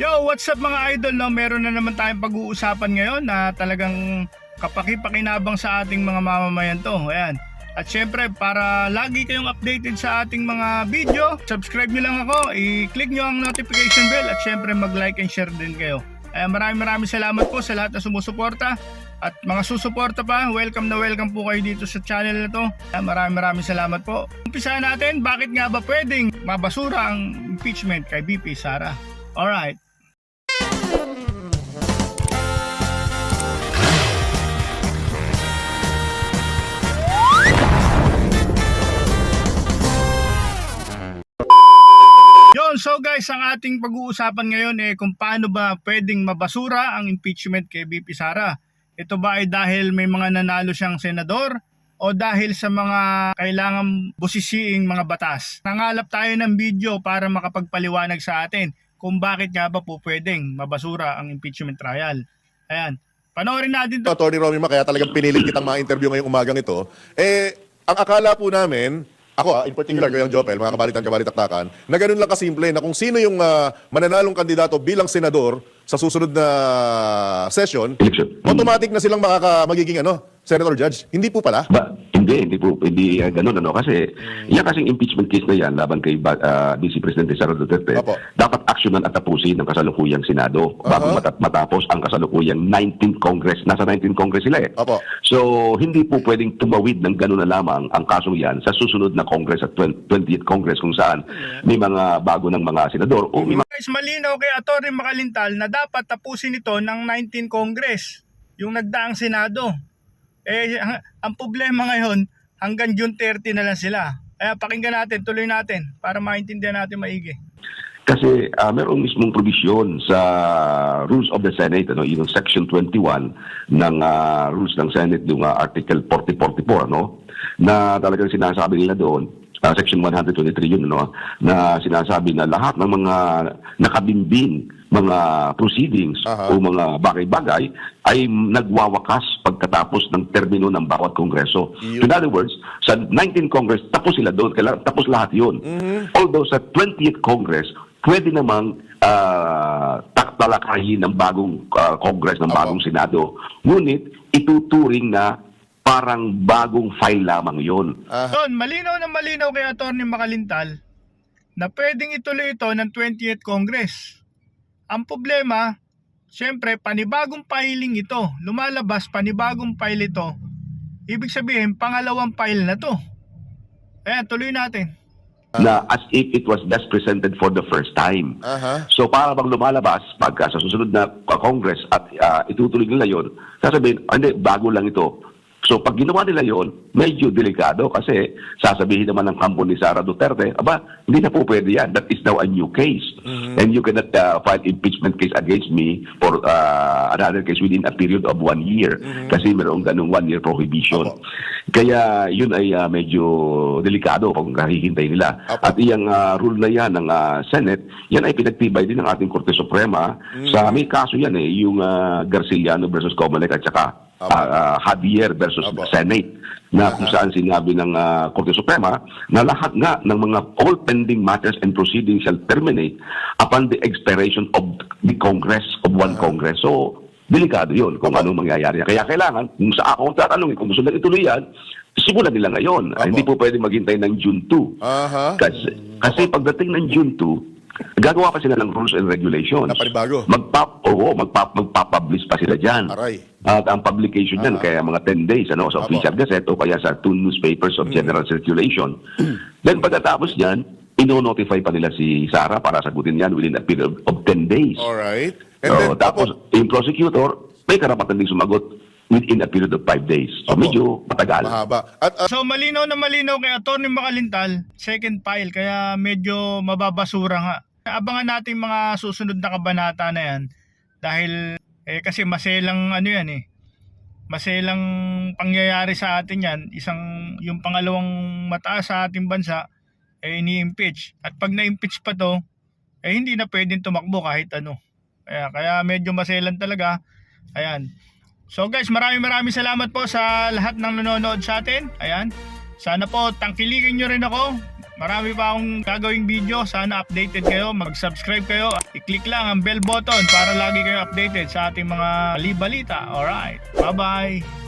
Yo, what's up mga idol? No? Meron na naman tayong pag-uusapan ngayon na talagang kapaki-pakinabang sa ating mga mamamayan to. Ayan. At syempre, para lagi kayong updated sa ating mga video, subscribe nyo lang ako, i-click nyo ang notification bell at syempre mag-like and share din kayo. Ayan, maraming maraming salamat po sa lahat na sumusuporta. At mga susuporta pa, welcome na welcome po kayo dito sa channel na to. Ayan, maraming maraming salamat po. Umpisahan natin, bakit nga ba pwedeng mabasura ang impeachment kay BP Sara? Alright. Yon, so guys, ang ating pag-uusapan ngayon eh kung paano ba pwedeng mabasura ang impeachment kay BP Sara. Ito ba ay dahil may mga nanalo siyang senador o dahil sa mga kailangang busisiing mga batas? Nangalap tayo ng video para makapagpaliwanag sa atin kung bakit nga ba po pwedeng mabasura ang impeachment trial. Ayan, panoorin natin to. Attorney Romy Ma, kaya talagang pinilit kitang ma-interview ngayong umagang ito. Eh, ang akala po namin, ako ah, in particular, kayong Jopel, mga kabalitan, kabalitaktakan, na ganun lang kasimple na kung sino yung ah, mananalong kandidato bilang senador sa susunod na session, election. automatic na silang makaka, magiging ano, senator judge. Hindi po pala. Ba, hindi, hindi po, hindi uh, ganun, ano, kasi yan kasing impeachment case na yan laban kay uh, Vice Presidente Sara Duterte, Apo. dapat aksyonan at tapusin ng kasalukuyang Senado bago mata- matapos ang kasalukuyang 19th Congress. Nasa 19th Congress sila eh. Apo. So, hindi po pwedeng tumawid ng ganun na lamang ang kasong yan sa susunod na Congress at 20 20th Congress kung saan may mga bago ng mga senador o may mga Guys, malinaw kay Atty. Makalintal na dapat tapusin ito ng 19 Congress, yung nagdaang Senado. Eh, ang, ang problema ngayon, hanggang June 30 na lang sila. Kaya pakinggan natin, tuloy natin, para maintindihan natin maigi. Kasi uh, meron mismong provision sa Rules of the Senate, ano, yung Section 21 ng ah, Rules ng Senate, yung ah, Article 4044, ano, na talagang sinasabi nila doon, ah, Section 123 yun, ano, na sinasabi na lahat ng mga nakabimbing mga proceedings Aha. o mga bagay-bagay ay nagwawakas pagkatapos ng termino ng bawat kongreso. Yun. In other words, sa 19th Congress, tapos sila doon. Tapos lahat yun. Although sa 20th Congress, pwede namang uh, talakayin ng bagong ah, Congress, ng Apo. bagong Senado. Ngunit, ituturing na parang bagong file lamang yon. Ah, Doon, malinaw na malinaw kay Atty. Makalintal na pwedeng ituloy ito ng 20th Congress. Ang problema, syempre, panibagong filing ito. Lumalabas, panibagong file ito. Ibig sabihin, pangalawang file na to. Ayan, tuloy natin. na as if it was just presented for the first time. aha. So para bang lumalabas pagka sa susunod na uh, Congress at uh, itutuloy nila yon, sasabihin, "Ah, hindi, bago lang ito. So pag ginawa nila yon, medyo delikado kasi sasabihin naman ng kampo ni Sara Duterte, aba, hindi na po pwede yan. That is now a new case. And you cannot uh, file impeachment case against me for uh, another case within a period of one year. Kasi mayroong ganung one year prohibition. Opo. Kaya yun ay uh, medyo delikado kung kahihintay nila. Opo. At iyang uh, rule na yan ng uh, Senate, yan ay pinagtibay din ng ating Korte Suprema. Sa may kaso yan eh, yung uh, Garciliano versus Comelec at saka. Uh, Javier versus Opo. Senate na kung saan sinabi ng uh, Korte Suprema na lahat nga ng mga all pending matters and proceedings shall terminate upon the expiration of the Congress, of one Congress. So, delikado yun kung anong mangyayari. Kaya kailangan, kung sa ako tatanungin, kung gusto nila ituloy yan, simulan nila ngayon. Opo. Hindi po pwede maghintay ng June 2. Aha. Kasi, kasi pagdating ng June 2, gagawa pa sila ng rules and regulations. Na panibago. Magpap, oo, magpap, magpapublish pa sila dyan. Aray. At ang publication niyan, Ah. kaya mga 10 days, ano, sa Apo. official gazette o kaya sa two newspapers Mm. of general circulation. Then pagkatapos niyan, ino-notify pa nila si Sara para sagutin yan within a period of 10 days. Alright. And So, then, tapos, Apo, yung prosecutor, may karapatan din sumagot within a period of 5 days. So, Apo. medyo matagal. mahaba. At ah, So malinaw na malinaw kay Atty. Makalintal, second file, kaya medyo mababasura nga. Abangan natin mga susunod na kabanata na yan dahil eh, kasi maselang ano yan eh. Maselang pangyayari sa atin yan, isang yung pangalawang mataas sa ating bansa eh ini-impeach. At pag na-impeach pa to, eh hindi na pwedeng tumakbo kahit ano. Kaya, kaya medyo maselan talaga. Ayan. So guys, maraming maraming salamat po sa lahat ng nanonood sa atin. Ayan. Sana po tangkilikin nyo rin ako. Marami pa akong gagawing video. Sana updated kayo. Mag-subscribe kayo. I-click lang ang bell button para lagi kayo updated sa ating mga balita. Alright. Bye-bye.